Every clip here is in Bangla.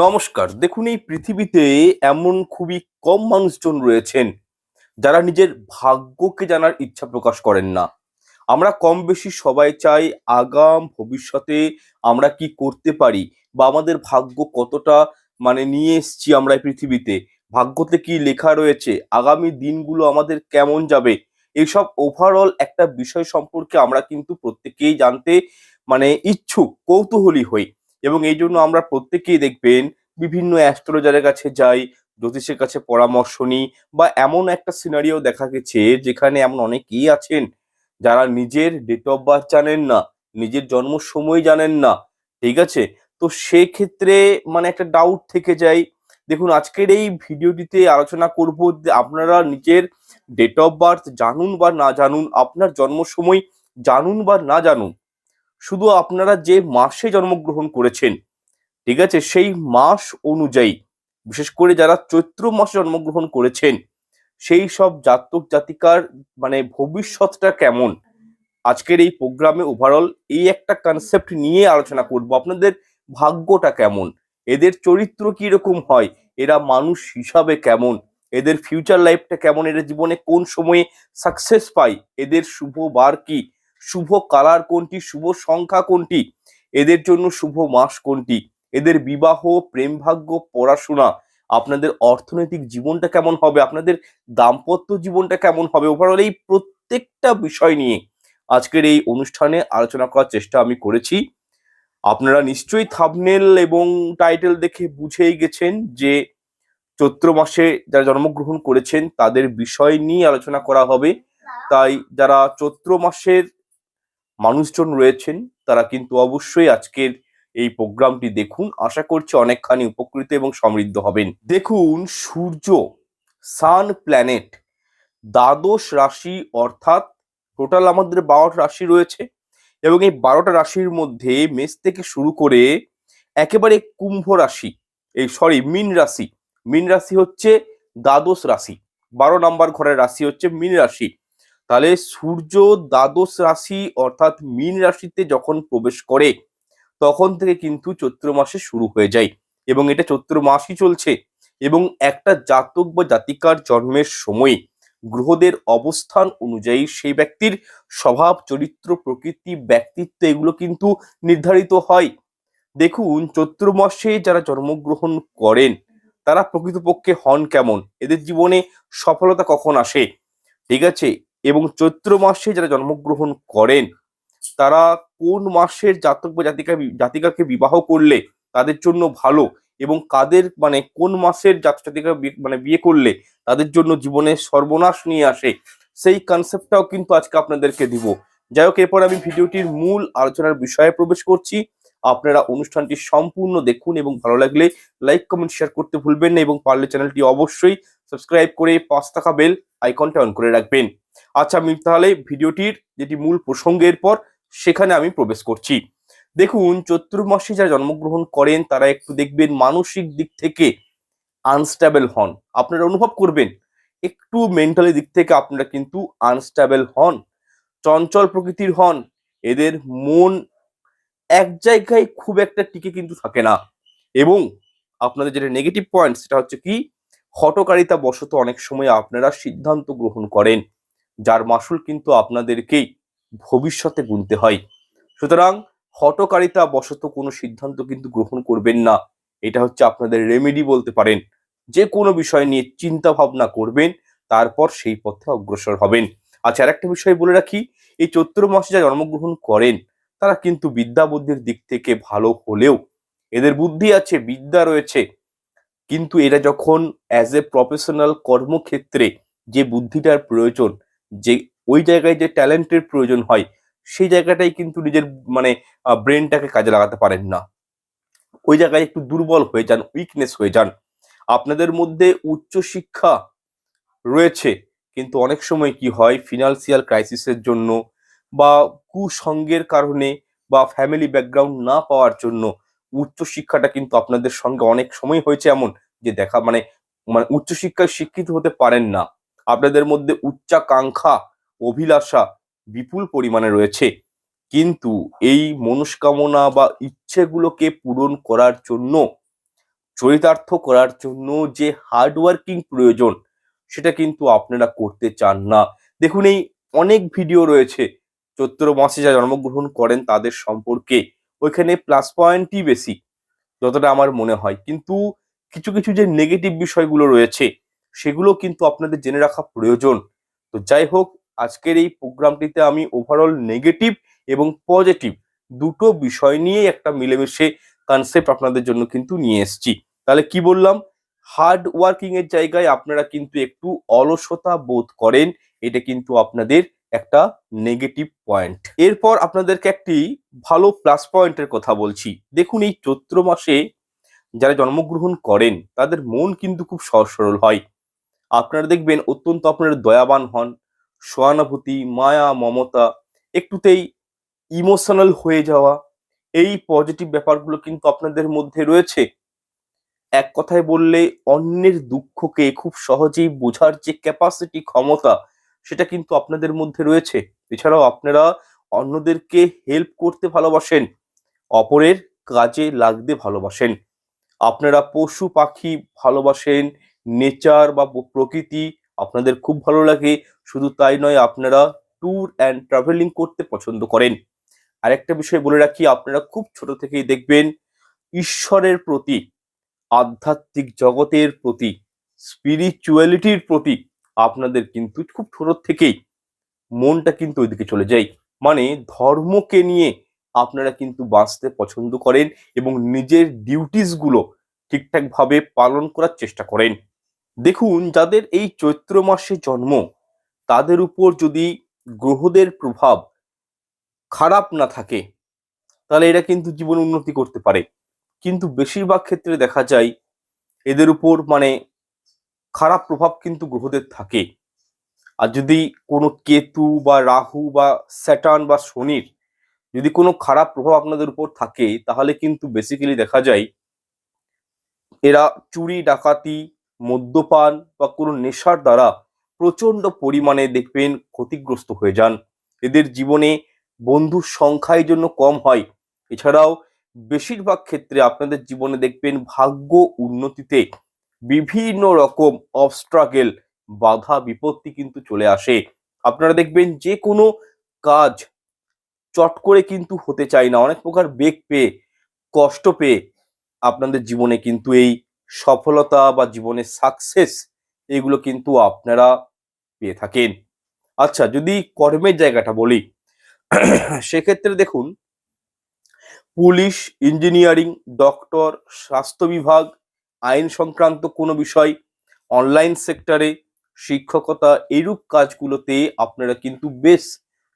নমস্কার। দেখুন, এই পৃথিবীতে এমন খুবই কম মানুষজন রয়েছেন যারা নিজের ভাগ্যকে জানার ইচ্ছা প্রকাশ করেন না। আমরা কম বেশি সবাই চাই আগাম ভবিষ্যতে আমরা কি করতে পারি বা আমাদের ভাগ্য কতটা মানে নিয়ে এসছি আমরা এই পৃথিবীতে। ভাগ্যতে কি লেখা রয়েছে? আগামী দিনগুলো আমাদের কেমন যাবে? এইসব ওভারঅল একটা বিষয় সম্পর্কে আমরা কিন্তু প্রত্যেকেই জানতে মানে ইচ্ছুক, কৌতূহলী হই। এবং এই জন্য আমরা প্রত্যেকেই দেখবেন বিভিন্ন অ্যাস্ট্রোলজারের কাছে যাই, জ্যোতিষের কাছে পরামর্শ নিই বা এমন একটা সিনারিও দেখা গেছে যেখানে এমন অনেকেই আছেন যারা নিজের ডেট অফ বার্থ জানেন না, নিজের জন্ম সময় জানেন না, ঠিক আছে? তো সেক্ষেত্রে মানে একটা ডাউট থেকে যায় দেখুন, আজকের এই ভিডিওটিতে আলোচনা করব আপনারা নিজের ডেট অফ বার্থ জানুন বা না জানুন, আপনার জন্ম সময় জানুন বা না জানুন। শুধু আপনারা যে মাসে জন্মগ্রহণ করেছেন, ঠিক আছে? সেই মাস অনুযায়ী, বিশেষ করে যারা চৈত্র মাসে জন্মগ্রহণ করেছেন, সেই সব জাতক জাতিকার মানে ভবিষ্যৎটা কেমন? আজকের এই প্রোগ্রামে ওভারঅল এই একটা কনসেপ্ট নিয়ে আলোচনা করব। আপনাদের ভাগ্যটা কেমন? এদের চরিত্র কি রকম হয়? এরা মানুষ হিসাবে কেমন? এদের ফিউচার লাইফটা কেমন? এরা জীবনে কোন সময়ে সাকসেস পায়? এদের শুভ বার কি? শুভ কালার কোনটি? শুভ সংখ্যা কোনটি? এদের জন্য শুভ মাস কোনটি? এদের বিবাহ প্রেম ভাগ্য পড়াশোনা, আপনাদের অর্থনৈতিক জীবনটা কেমন হবে? আপনাদের দাম্পত্য জীবনটা কেমন হবে? ওভারঅল এই প্রত্যেকটা বিষয় নিয়ে আজকের এই অনুষ্ঠানে আলোচনা করার চেষ্টা আমি করেছি। আপনারা নিশ্চয়ই থাবনেল এবং টাইটেল দেখে বুঝেই গেছেন যে চৈত্র মাসে যারা জন্মগ্রহণ করেছেন, তাদের বিষয় নিয়ে আলোচনা করা হবে। তাই যারা চৈত্র মাসের মানুষজন রয়েছেন, তারা কিন্তু অবশ্যই আজকের এই প্রোগ্রামটি দেখুন। আশা করছি অনেকখানি উপকৃত এবং সমৃদ্ধ হবেন। দেখুন, সূর্য সান প্ল্যানেট দ্বাদশ রাশি অর্থাৎ টোটাল আমাদের বারোটা রাশি রয়েছে এবং এই বারোটা রাশির মধ্যে মেষ থেকে শুরু করে একেবারে কুম্ভ রাশি, এই সরি মিন রাশি। মিন রাশি হচ্ছে দ্বাদশ রাশি, বারো নাম্বার ঘরের রাশি হচ্ছে মিন রাশি। তাহলে সূর্য দ্বাদশ রাশি অর্থাৎ মীন রাশিতে যখন প্রবেশ করে, তখন থেকে কিন্তু চৈত্র মাসে শুরু হয়ে যায় এবং এটা চৈত্র মাসই চলছে এবং একটা জাতক বা জাতিকার জন্মের সময় গ্রহদের অবস্থান অনুযায়ী সেই ব্যক্তির স্বভাব, চরিত্র, প্রকৃতি, ব্যক্তিত্ব এগুলো কিন্তু নির্ধারিত হয়। দেখুন, চৈত্র মাসে যারা জন্মগ্রহণ করেন, তারা প্রকৃতপক্ষে হন কেমন? এদের জীবনে সফলতা কখন আসে? ঠিক আছে এবং চৈত্র মাসে যারা জন্মগ্রহণ করেন, তারা কোন মাসের জাতক বা জাতিকা, জাতিকাকে বিবাহ করলে তাদের জন্য ভালো এবং কাদের মানে কোন মাসের জাতক জাতিকা মানে বিয়ে করলে তাদের জন্য জীবনে সর্বনাশ নিয়ে আসে, সেই কনসেপ্টটাও কিন্তু আজকে আপনাদেরকে দিব। যাই হোক, এরপর আমি ভিডিওটির মূল আলোচনার বিষয়ে প্রবেশ করছি। আপনারা অনুষ্ঠানটি সম্পূর্ণ দেখুন এবং ভালো লাগলে লাইক কমেন্ট শেয়ার করতে ভুলবেন না এবং পারলে চ্যানেলটি অবশ্যই সাবস্ক্রাইব করে পাঁচ টাকা বেল আইকনটা অন করে রাখবেন। আচ্ছা আমি তাহলে ভিডিওটির যেটি মূল প্রসঙ্গের পর সেখানে আমি প্রবেশ করছি। দেখুন চৈত্র মাসে যারা জন্মগ্রহণ করেন, তারা একটু দেখবেন মানসিক দিক থেকে আনস্টেবল হন। আপনারা অনুভব করবেন, একটু মেন্টালি দিক থেকে আপনারা কিন্তু আনস্টেবল হন, চঞ্চল প্রকৃতির হন। এদের মন এক জায়গায় খুব একটা টিকে কিন্তু থাকে না। এবং আপনাদের যেটা নেগেটিভ পয়েন্ট সেটা হচ্ছে কি হটকারিতা বশত অনেক সময় আপনারা সিদ্ধান্ত গ্রহণ করেন। যার মাসুল কিন্তু আপনাদেরকেই ভবিষ্যতে গুনতে হয়। সুতরাং হটকারিতা বশত কোনো সিদ্ধান্ত কিন্তু গ্রহণ করবেন না। এটা হচ্ছে আপনাদের রেমেডি বলতে পারেন। যে কোনো বিষয় নিয়ে চিন্তা ভাবনা করবেন, তারপর সেই পথে অগ্রসর হবেন। আচ্ছা আরেকটা বিষয় বলে রাখি, এই চৈত্র মাসে যারা জন্মগ্রহণ করেন, তারা কিন্তু বিদ্যা বুদ্ধির দিক থেকে ভালো হলেও এদের বুদ্ধি আছে, বিদ্যা রয়েছে। কিন্তু এরা যখন অ্যাজ এ প্রফেশনাল কর্মক্ষেত্রে যে বুদ্ধিটার প্রয়োজন যে, ওই জায়গায় যে ট্যালেন্টের প্রয়োজন হয়, সেই জায়গাটাই কিন্তু নিজের মানে ব্রেনটাকে কাজে লাগাতে পারেন না। ওই জায়গায় একটু দুর্বল হয়ে যান, উইকনেস হয়ে যান। আপনাদের মধ্যে উচ্চ শিক্ষা রয়েছে, কিন্তু অনেক সময় কি হয়, ফিনান্সিয়াল ক্রাইসিসের জন্য বা কুসঙ্গের কারণে বা ফ্যামিলি ব্যাকগ্রাউন্ড না পাওয়ার জন্য উচ্চ শিক্ষাটা কিন্তু আপনাদের সঙ্গে অনেক সময় হয়েছে এমন যে দেখা মানে মানে উচ্চশিক্ষায় শিক্ষিত হতে পারেন না। আপনাদের মধ্যে উচ্চাকাঙ্ক্ষা, অভিলাষা বিপুল পরিমাণে রয়েছে। কিন্তু এই মনস্কামনা বা ইচ্ছেগুলোকে পূরণ করার জন্য, চরিতার্থ করার জন্য যে হার্ডওয়ার্কিং প্রয়োজন, সেটা কিন্তু আপনারা করতে চান না। দেখুন, এই অনেক ভিডিও রয়েছে। চৈত্র মাসে যা জন্মগ্রহণ করেন, তাদের সম্পর্কে। ওইখানে প্লাস পয়েন্টই বেশি, যতটা আমার মনে হয়। কিন্তু কিছু কিছু যে নেগেটিভ বিষয়গুলো রয়েছে সেগুলো কিন্তু আপনাদের জেনে রাখা প্রয়োজন। তো যাই হোক, আজকের এই প্রোগ্রামটিতে আমি ওভারঅল নেগেটিভ এবং পজিটিভ দুটো বিষয় নিয়ে একটা মিলেমিশে কনসেপ্ট আপনাদের জন্য কিন্তু নিয়ে এসেছি। তাহলে কি বললাম? হার্ড ওয়ার্কিং এর জায়গায় আপনারা কিন্তু একটু অলসতা বোধ করেন, এটা কিন্তু আপনাদের একটা নেগেটিভ পয়েন্ট এরপর আপনাদেরকে একটি ভালো প্লাস পয়েন্টের কথা বলছি। দেখুন, এই চৈত্র মাসে যারা জন্মগ্রহণ করেন, তাদের মন কিন্তু খুব সরল হয়। আপনারা দেখবেন অত্যন্ত আপনারা দয়াবান হন। সহানুভূতি, মায়া, মমতা, একটুতেই ইমোশনাল হয়ে যাওয়া। এই পজিটিভ ব্যাপারগুলো কিন্তু আপনাদের মধ্যে রয়েছে। এক কথায় বললে অন্যের দুঃখকে খুব সহজেই বোঝার যে ক্যাপাসিটি ক্ষমতা, সেটা কিন্তু আপনাদের মধ্যে রয়েছে। এছাড়াও আপনারা অন্যদেরকে হেল্প করতে ভালোবাসেন, অপরের কাজে লাগতে ভালোবাসেন। আপনারা পশু পাখি ভালোবাসেন নেচার বা প্রকৃতি আপনাদের খুব ভালো লাগে, শুধু তাই নয় আপনারা ট্যুর অ্যান্ড ট্রাভেলিং করতে পছন্দ করেন। আরেকটা বিষয় বলে রাখি, আপনারা খুব ছোট থেকেই দেখবেন ঈশ্বরের প্রতি, আধ্যাত্মিক জগতের প্রতি স্পিরিচুয়ালিটির প্রতি আপনাদের কিন্তু খুব ছোট থেকেই মনটা কিন্তু ওইদিকে চলে যায়। মানে ধর্মকে নিয়ে আপনারা কিন্তু বাঁচতে পছন্দ করেন এবং নিজের ডিউটিসগুলো ঠিকঠাকভাবে পালন করার চেষ্টা করেন। দেখুন, যাদের এই চৈত্র মাসে জন্ম, তাদের উপর যদি গ্রহদের প্রভাব খারাপ না থাকে, তাহলে এরা কিন্তু জীবনে উন্নতি করতে পারে। কিন্তু বেশিরভাগ ক্ষেত্রে দেখা যায়, এদের উপর মানে খারাপ প্রভাব কিন্তু গ্রহদের থাকে। আর যদি কোনো কেতু বা রাহু বা স্যাটার্ন বা শনির যদি কোনো খারাপ প্রভাব আপনাদের উপর থাকে, তাহলে কিন্তু বেসিক্যালি দেখা যায়, এরা চুরি, ডাকাতি মদ্যপান বা কোনো নেশার দ্বারা প্রচণ্ড পরিমাণে দেখবেন ক্ষতিগ্রস্ত হয়ে যান। এদের জীবনে বন্ধুর সংখ্যাই জন্য কম হয়। এছাড়াও বেশিরভাগ ক্ষেত্রে আপনাদের জীবনে দেখবেন ভাগ্য উন্নতিতে বিভিন্ন রকম অবস্ট্রাগেল বাধা, বিপত্তি কিন্তু চলে আসে। আপনারা দেখবেন যে কোনো কাজ চট করে কিন্তু হতে চায় না। অনেক প্রকার বেগ পেয়ে, কষ্ট পেয়ে আপনাদের জীবনে কিন্তু এই সফলতা বা জীবনের সাকসেস এগুলো কিন্তু আপনারা পেয়ে থাকেন। আচ্ছা যদি কর্মের জায়গাটা বলি, সেক্ষেত্রে দেখুন, পুলিশ ইঞ্জিনিয়ারিং ডক্টর স্বাস্থ্য বিভাগ, আইন সংক্রান্ত কোনো বিষয় অনলাইন সেক্টরে শিক্ষকতা এরূপ কাজগুলোতে আপনারা কিন্তু বেশ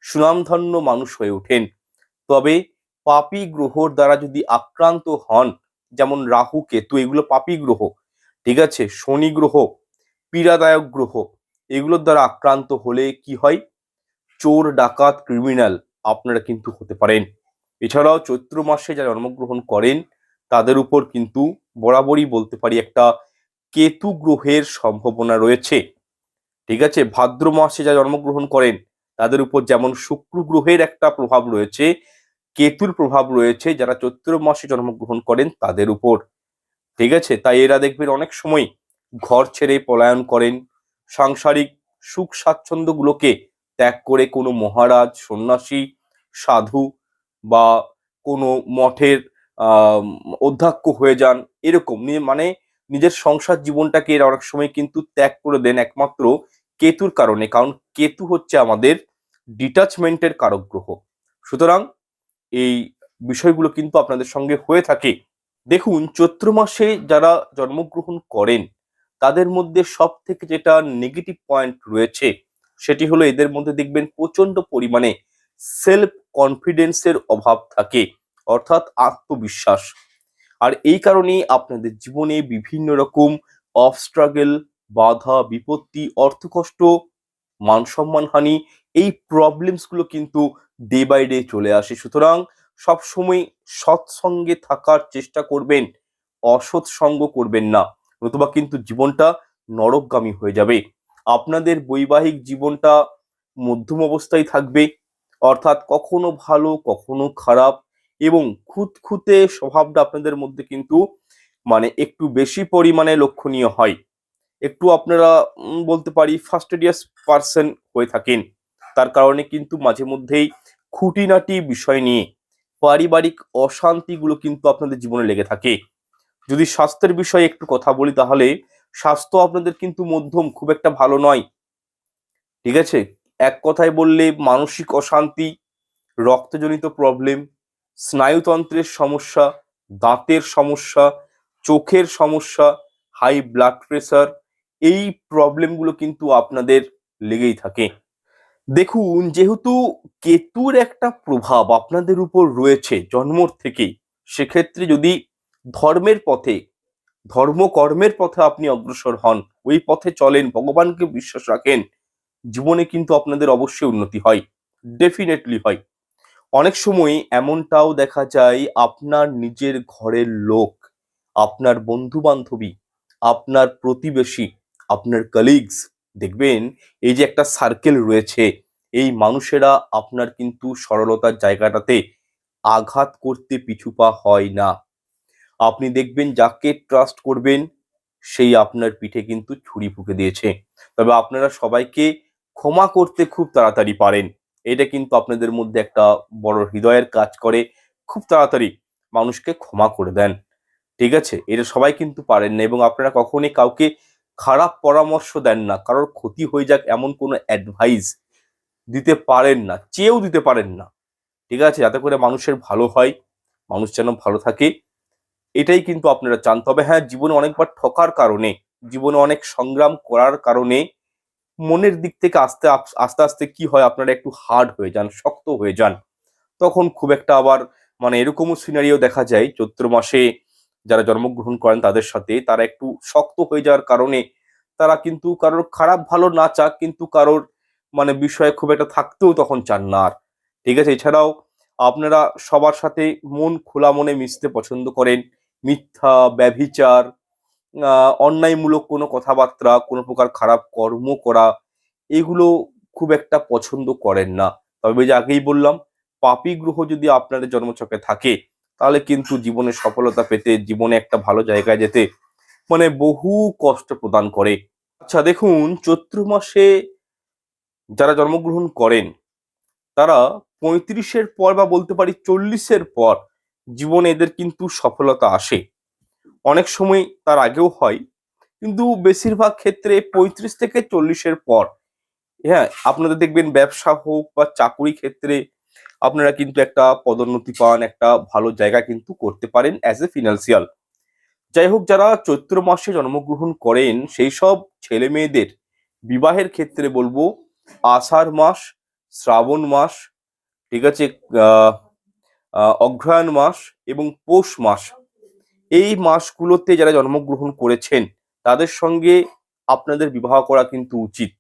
সুনামধন্য মানুষ হয়ে ওঠেন। তবে পাপি গ্রহর দ্বারা যদি আক্রান্ত হন যেমন রাহু, কেতু, এগুলো পাপী গ্রহ, ঠিক আছে? শনি গ্রহ, পীড়াদায়ক গ্রহ, এগুলোর দ্বারা আক্রান্ত হলে কি হয়? চোর, ডাকাত ক্রিমিনাল আপনারা কিন্তু হতে পারেন। এছাড়াও চৈত্র মাসে যারা জন্মগ্রহণ করেন, তাদের উপর কিন্তু বরাবরই বলতে পারি একটা কেতু গ্রহের সম্ভাবনা রয়েছে। ঠিক আছে? ভাদ্র মাসে যারা জন্মগ্রহণ করেন, তাদের উপর যেমন শুক্র গ্রহের একটা প্রভাব রয়েছে কেতুর প্রভাব রয়েছে, যারা চৈত্র মাসে জন্মগ্রহণ করেন তাদের উপর। ঠিক আছে? তাই এরা দেখবেন অনেক সময় ঘর ছেড়ে পলায়ন করেন। সাংসারিক সুখ স্বাচ্ছন্দ্যগুলোকে ত্যাগ করে কোনো মহারাজ, সন্ন্যাসী, সাধু বা কোনো মঠের অধ্যক্ষ হয়ে যান, এরকম। মানে নিজের সংসার জীবনটাকে এরা অনেক সময় কিন্তু ত্যাগ করে দেন একমাত্র কেতুর কারণে। কারণ কেতু হচ্ছে আমাদের ডিটাচমেন্টের কারক গ্রহ সুতরাং এই বিষয়গুলো কিন্তু আপনাদের সঙ্গে হয়ে থাকে। দেখুন, চৈত্র মাসে যারা জন্মগ্রহণ করেন, তাদের মধ্যে সব থেকে যেটা নেগেটিভ পয়েন্ট রয়েছে, সেটি হলো এদের মধ্যে দেখবেন প্রচণ্ড পরিমাণে সেলফ কনফিডেন্সের অভাব থাকে, অর্থাৎ আত্মবিশ্বাস। আর এই কারণেই আপনাদের জীবনে বিভিন্ন রকম অফ অফস্ট্রাগল বাধা, বিপত্তি, অর্থকষ্ট মান সম্মানহানি এই প্রবলেমসগুলো কিন্তু ডে বাই ডে চলে আসে। সুতরাং সবসময় সৎসঙ্গে থাকার চেষ্টা করবেন, অসৎ সঙ্গ করবেন না, নতুবা কিন্তু জীবনটা নরকগামী হয়ে যাবে। আপনাদের বৈবাহিক জীবনটা মধ্যম অবস্থায় থাকবে, অর্থাৎ কখনো ভালো, কখনো খারাপ এবং খুঁতখুঁতে স্বভাবটা আপনাদের মধ্যে কিন্তু মানে একটু বেশি পরিমাণে লক্ষণীয় হয়। একটু আপনারা বলতে পারি ফার্স্ট ফাস্টেডিয়াস পার্সন হয়ে থাকেন। তার কারণে কিন্তু মাঝে মধ্যেই খুঁটিনাটি বিষয় নিয়ে পারিবারিক অশান্তিগুলো কিন্তু আপনাদের জীবনে লেগে থাকে। যদি স্বাস্থ্যের বিষয়ে একটু কথা বলি তাহলে স্বাস্থ্য আপনাদের কিন্তু মধ্যম, খুব একটা ভালো নয়। ঠিক আছে? এক কথায় বললে মানসিক অশান্তি, রক্তজনিত প্রবলেম স্নায়ুতন্ত্রের সমস্যা, দাঁতের সমস্যা, চোখের সমস্যা হাই ব্লাড প্রেশার এই প্রবলেমগুলো কিন্তু আপনাদের লেগেই থাকে। দেখুন, যেহেতু কেতুর একটা প্রভাব আপনাদের উপর রয়েছে জন্মর থেকেই, সেক্ষেত্রে যদি ধর্মের পথে, ধর্মকর্মের পথে আপনি অগ্রসর হন, ওই পথে চলেন, ভগবানকে বিশ্বাস রাখেন, জীবনে কিন্তু আপনাদের অবশ্যই উন্নতি হয় ডেফিনেটলি হয়। অনেক সময় এমনটাও দেখা যায়, আপনার নিজের ঘরের লোক, আপনার বন্ধু বান্ধবী আপনার প্রতিবেশী, আপনার কলিগস দেখবেন এই যে একটা সার্কেল রয়েছে, এই মানুষেরা আপনার কিন্তু সরলতার জায়গাটাতে আঘাত করতে পিছুপা হয় না। আপনি দেখবেন যাকে ট্রাস্ট করবেন, সেই আপনার পিঠে কিন্তু ছুরি ফুঁকে দিয়েছে। তবে আপনারা সবাইকে ক্ষমা করতে খুব তাড়াতাড়ি পারেন। এটা কিন্তু আপনাদের মধ্যে একটা বড় হৃদয়ের কাজ করে। খুব তাড়াতাড়ি মানুষকে ক্ষমা করে দেন। ঠিক আছে? এটা সবাই কিন্তু পারেন না এবং আপনারা কখনোই কাউকে খারাপ পরামর্শ দেন না, কারোর ক্ষতি হয়ে যাক এমন কোনো অ্যাডভাইস দিতে পারেন না, চেয়েও দিতে পারেন না। ঠিক আছে? যাতে করে মানুষের ভালো হয়, মানুষ যেন ভালো থাকে, এটাই কিন্তু আপনারা চান তবে হ্যাঁ জীবনে অনেকবার ঠকার কারণে, জীবনে অনেক সংগ্রাম করার কারণে মনের দিক থেকে আস্তে আস্তে আস্তে কি হয়, আপনারা একটু হার্ড হয়ে যান, শক্ত হয়ে যান। তখন খুব একটা আবার মানে এরকমও সিনারিও দেখা যায়, চৈত্র মাসে যারা জন্মগ্রহণ করেন তাদের সাথে তারা একটু শক্ত হয়ে যাওয়ার কারণে তারা কিন্তু কারোর খারাপ ভালো না চাক, কিন্তু কারোর মানে বিষয়ে খুব একটা থাকতেও তখন চান না আর। ঠিক আছে, এছাড়াও আপনারা সবার সাথে মন খোলা মনে মিশতে পছন্দ করেন। মিথ্যা, ব্যভিচার অন্যায়মূলক কোনো কথাবার্তা, কোনো প্রকার খারাপ কর্ম করা, এগুলো খুব একটা পছন্দ করেন না। তবে যে আগেই বললাম, পাপী গ্রহ যদি আপনাদের জন্মছকে থাকে তাহলে কিন্তু জীবনে সফলতা পেতে জীবনে একটা ভালো জায়গায় যেতে মানে বহু কষ্ট প্রদান করে। আচ্ছা দেখুন, চৈত্র মাসে যারা জন্মগ্রহণ করেন, তারা পঁয়ত্রিশের পর বা বলতে পারি চল্লিশের পর জীবনে এদের কিন্তু সফলতা আসে। অনেক সময় তার আগেও হয়, কিন্তু বেশিরভাগ ক্ষেত্রে পঁয়ত্রিশ থেকে চল্লিশের পর। হ্যাঁ আপনাদের দেখবেন ব্যবসা হোক বা চাকুরি ক্ষেত্রে আপনারা কিন্তু একটা পদোন্নতি পান, একটা ভালো জায়গা কিন্তু করতে পারেন অ্যাজ এ ফিনান্সিয়াল যাই হোক, যারা চৈত্র মাসে জন্মগ্রহণ করেন, সেই সব ছেলে মেয়েদের বিবাহের ক্ষেত্রে বলব, আষাঢ় মাস, শ্রাবণ মাস, ঠিক আছে অগ্রহায়ণ মাস এবং পৌষ মাস, এই মাসগুলোতে যারা জন্মগ্রহণ করেছেন, তাদের সঙ্গে আপনাদের বিবাহ করা কিন্তু উচিত।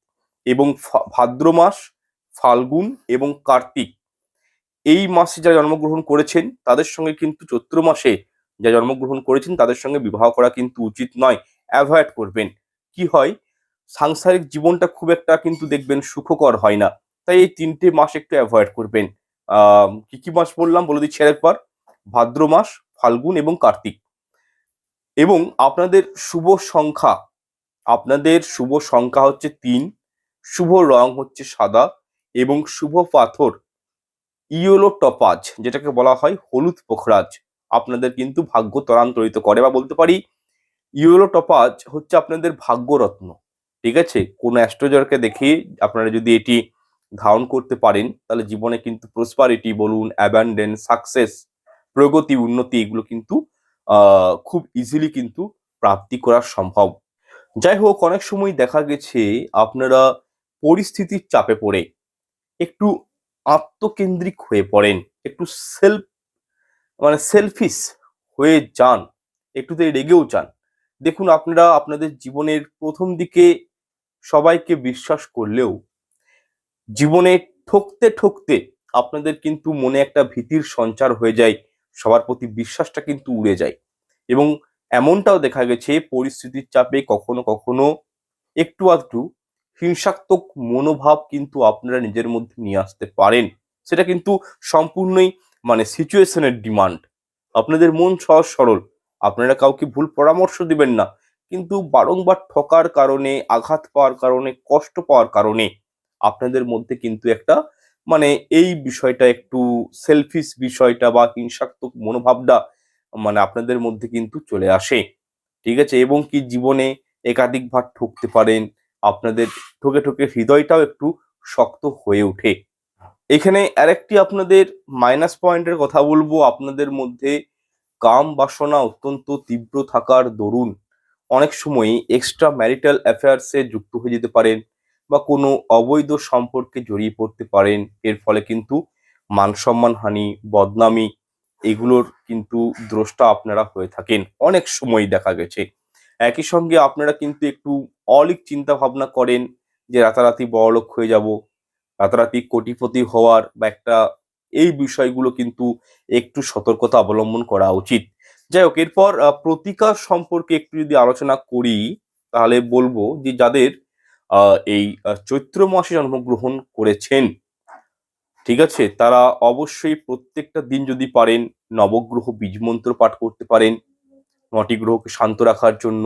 এবং ভাদ্র মাস, ফাল্গুন এবং কার্তিক এই মাসে যারা জন্মগ্রহণ করেছেন, তাদের সঙ্গে কিন্তু চৈত্র মাসে যারা জন্মগ্রহণ করেছেন, তাদের সঙ্গে বিবাহ করা কিন্তু উচিত নয়। অ্যাভয়েড করবেন। কি হয়? সাংসারিক জীবনটা খুব একটা কিন্তু দেখবেন সুখকর হয় না। তাই এই তিনটে মাস একটু অ্যাভয়েড করবেন। কি কি মাস বললাম? বলে দিচ্ছি আরেকবার। ভাদ্র মাস, ফাল্গুন এবং কার্তিক। এবং আপনাদের শুভ সংখ্যা, আপনাদের শুভ সংখ্যা হচ্ছে তিন, শুভ রং হচ্ছে সাদা এবং শুভ পাথর ইয়েলো টপাজ যেটাকে বলা হয় হলুদ পোখরাজ। আপনাদের কিন্তু ভাগ্য ত্বরান্তরিত করে বা বলতে পারি ইয়েলো টপাজ হচ্ছে আপনাদের ভাগ্যরত্ন, ঠিক আছে? কোন অ্যাস্ট্রোজারকে দেখে আপনারা যদি এটি ধারণ করতে পারেন, তাহলে জীবনে কিন্তু প্রসপারিটি বলুন, অ্যাবান্ডেন্স, সাকসেস, প্রগতি, উন্নতি, এগুলো কিন্তু খুব ইজিলি কিন্তু প্রাপ্তি করা সম্ভব। যাই হোক, অনেক সময় দেখা গেছে আপনারা পরিস্থিতির চাপে পড়ে। একটু আত্মকেন্দ্রিক হয়ে পড়েন, একটু সেলফ মানে সেলফিশ হয়ে যান একটুতে রেগেও যান। দেখুন, আপনারা আপনাদের জীবনের প্রথম দিকে সবাইকে বিশ্বাস করলেও জীবনে ঠকতে ঠকতে আপনাদের কিন্তু মনে একটা ভীতির সঞ্চার হয়ে যায়, সবার প্রতি বিশ্বাসটা কিন্তু উড়ে যায়। এবং এমনটাও দেখা গেছে, পরিস্থিতির চাপে কখনো কখনো একটু আধটু হিংসাত্মক মনোভাব কিন্তু আপনারা নিজের মধ্যে নিয়ে আসতে পারেন। সেটা কিন্তু সম্পূর্ণই মানে সিচুয়েশনের ডিমান্ড আপনাদের মন সহজ সরল। আপনারা কাউকে ভুল পরামর্শ দিবেন না। কিন্তু বারংবার ঠকার কারণে, আঘাত পাওয়ার কারণে, কষ্ট পাওয়ার কারণে আপনাদের মধ্যে কিন্তু একটা মানে এই বিষয়টা একটু সেলফিশ বিষয়টা বা হিংসাত্মক মনোভাবটা মানে আপনাদের মধ্যে কিন্তু চলে আসে। ঠিক আছে? এবং কি জীবনে একাধিকবার ঠকতে পারেন আপনাদের ঠোকে ঠকে হৃদয়টাও একটু শক্ত হয়ে ওঠে। এখানে আরেকটি আপনাদের মাইনাস পয়েন্টের কথা বলব। আপনাদের মধ্যে কাম বাসনা অত্যন্ত তীব্র থাকার দরুন অনেক সময় এক্সট্রা ম্যারিটাল অ্যাফেয়ার্সে যুক্ত হয়ে যেতে পারেন বা কোনো অবৈধ সম্পর্কে জড়িয়ে পড়তে পারেন। এর ফলে কিন্তু মান সম্মান হানি, বদনামি এগুলোর কিন্তু দ্রষ্টা আপনারা হয়ে থাকেন। অনেক সময় দেখা গেছে। একই সঙ্গে আপনারা কিন্তু একটু অলিক চিন্তা ভাবনা করেন যে রাতারাতি বড়লোক হয়ে যাব, রাতারাতি কোটিপতি হওয়ার বা একটা এই বিষয়গুলো কিন্তু একটু সতর্কতা অবলম্বন করা উচিত। যাই হোক, এরপর প্রতিকার সম্পর্কে একটু যদি আলোচনা করি, তাহলে বলব যে যাদের এই চৈত্র মাসে জন্মগ্রহণ করেছেন, ঠিক আছে? তারা অবশ্যই প্রত্যেকটা দিন যদি পারেন, নবগ্রহ বীজ মন্ত্র পাঠ করতে পারেন নটি গ্রহকে শান্ত রাখার জন্য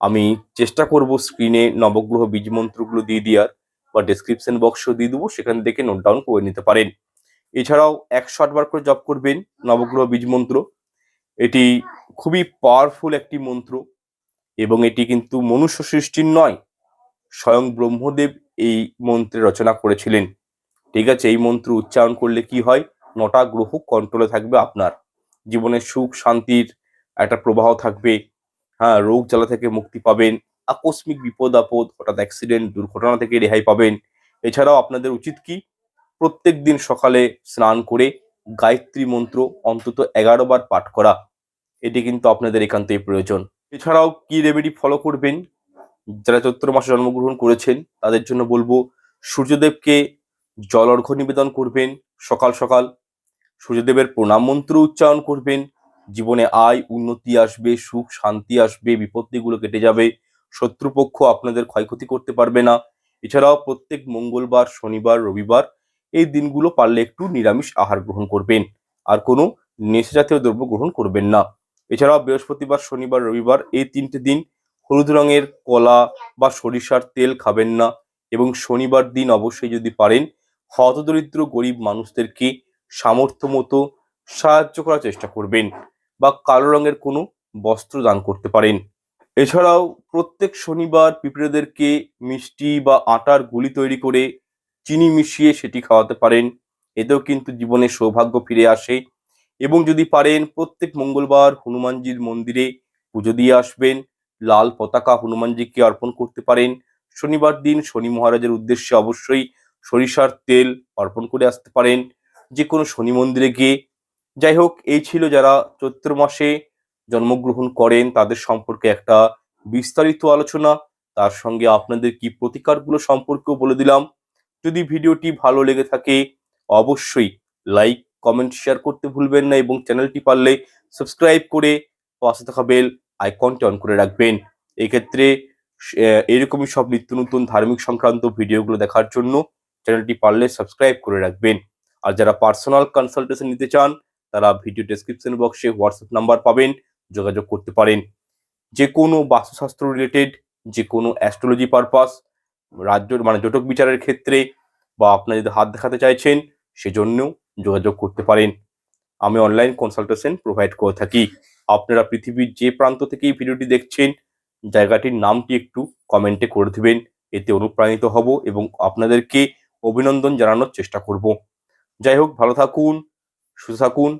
আমি চেষ্টা করব স্ক্রিনে নবগ্রহ বীজ মন্ত্রগুলো দিয়ে দেওয়ার বা ডেসক্রিপশন বক্সও দিয়ে দেবো, সেখান থেকে নোট ডাউন করে নিতে পারেন। এছাড়াও একশো আটবার করে জপ করবেন নবগ্রহ বীজ মন্ত্র এটি খুবই পাওয়ারফুল একটি মন্ত্র এবং এটি কিন্তু মনুষ্য সৃষ্টির নয়, স্বয়ং ব্রহ্মদেব এই মন্ত্রের রচনা করেছিলেন। ঠিক আছে, এই মন্ত্র উচ্চারণ করলে কি হয়? নটা গ্রহ কন্ট্রোলে থাকবে আপনার। জীবনে সুখ, শান্তির একটা প্রবাহ থাকবে হ্যাঁ রোগ জ্বালা থেকে মুক্তি পাবেন, আকস্মিক বিপদ, আপদ, হঠাৎ অ্যাক্সিডেন্ট দুর্ঘটনা থেকে রেহাই পাবেন। এছাড়াও আপনাদের উচিত কি? প্রত্যেক দিন সকালে স্নান করে গায়ত্রী মন্ত্র অন্তত এগারো বার পাঠ করা। এটি কিন্তু আপনাদের একান্তই প্রয়োজন। এছাড়াও কি রেমেডি ফলো করবেন? যারা চৈত্র মাসে জন্মগ্রহণ করেছেন, তাদের জন্য বলব, সূর্যদেবকে জল অর্ঘ্য নিবেদন করবেন। সকাল সকাল সূর্যদেবের প্রণাম মন্ত্র উচ্চারণ করবেন। জীবনে আয়, উন্নতি আসবে, সুখ, শান্তি আসবে, বিপত্তিগুলো কেটে যাবে, শত্রুপক্ষ আপনাদের ক্ষয়ক্ষতি করতে পারবে না। এছাড়াও প্রত্যেক মঙ্গলবার, শনিবার, রবিবার এই দিনগুলো পারলে একটু নিরামিষ আহার গ্রহণ করবেন। আর কোনো নেশা জাতীয় দ্রব্য গ্রহণ করবেন না। এছাড়াও বৃহস্পতিবার, শনিবার, রবিবার এই তিনটে দিন হলুদ রঙের কলা বা সরিষার তেল খাবেন না এবং শনিবার দিন অবশ্যই যদি পারেন, হতদরিদ্র গরিব মানুষদেরকে সামর্থ্য মতো সাহায্য করার চেষ্টা করবেন। বা কালো রঙের কোনো বস্ত্র দান করতে পারেন। এছাড়াও প্রত্যেক শনিবার পিঁপড়েদেরকে মিষ্টি বা আটার গুলি তৈরি করে চিনি মিশিয়ে সেটি খাওয়াতে পারেন। এতেও কিন্তু জীবনে সৌভাগ্য ফিরে আসে। এবং যদি পারেন, প্রত্যেক মঙ্গলবার হনুমানজির মন্দিরে পুজো দিয়ে আসবেন। লাল পতাকা হনুমানজিকে অর্পণ করতে পারেন। শনিবার দিন শনি মহারাজের উদ্দেশ্যে অবশ্যই সরিষার তেল অর্পণ করে আসতে পারেন। যে কোনো শনি মন্দিরে গিয়ে যাই হোক এই ছিল যারা চৈত্র মাসে জন্মগ্রহণ করেন, তাদের সম্পর্কে একটা বিস্তারিত আলোচনা। তার সঙ্গে আপনাদের কি প্রতিকারগুলো সম্পর্কেও বলে দিলাম। যদি ভিডিওটি ভালো লেগে থাকে, অবশ্যই লাইক, কমেন্ট, শেয়ার করতে ভুলবেন না এবং চ্যানেলটি পারলে সাবস্ক্রাইব করে পাশে থাকা বেল আইকনটি অন করে রাখবেন। এক্ষেত্রে এরকমই সব নিত্য নতুন ধার্মিক সংক্রান্ত ভিডিওগুলো দেখার জন্য চ্যানেলটি পারলে সাবস্ক্রাইব করে রাখবেন। আর যারা পার্সোনাল কনসালটেশন নিতে চান তারা ভিডিও ডেসক্রিপশন বক্সে হোয়াটসঅ্যাপ নাম্বার পাবেন, যোগাযোগ করতে পারেন। যে কোনো বাস্তুশাস্ত্র রিলেটেড যে কোনো অ্যাস্ট্রোলজি পারপাস রাজ্য মানে জটক বিচারের ক্ষেত্রে বা আপনারা যদি হাত দেখাতে চাইছেন সেজন্যও যোগাযোগ করতে পারেন। আমি অনলাইন কনসালটেশন প্রোভাইড করে থাকি। আপনারা পৃথিবীর যে প্রান্ত থেকেই ভিডিওটি দেখছেন, জায়গাটির নামটি একটু কমেন্টে করে দেবেন। এতে অনুপ্রাণিত হব এবং আপনাদেরকে অভিনন্দন জানানোর চেষ্টা করব। যাই হোক, ভালো থাকুন সুস্থ নমস্কার।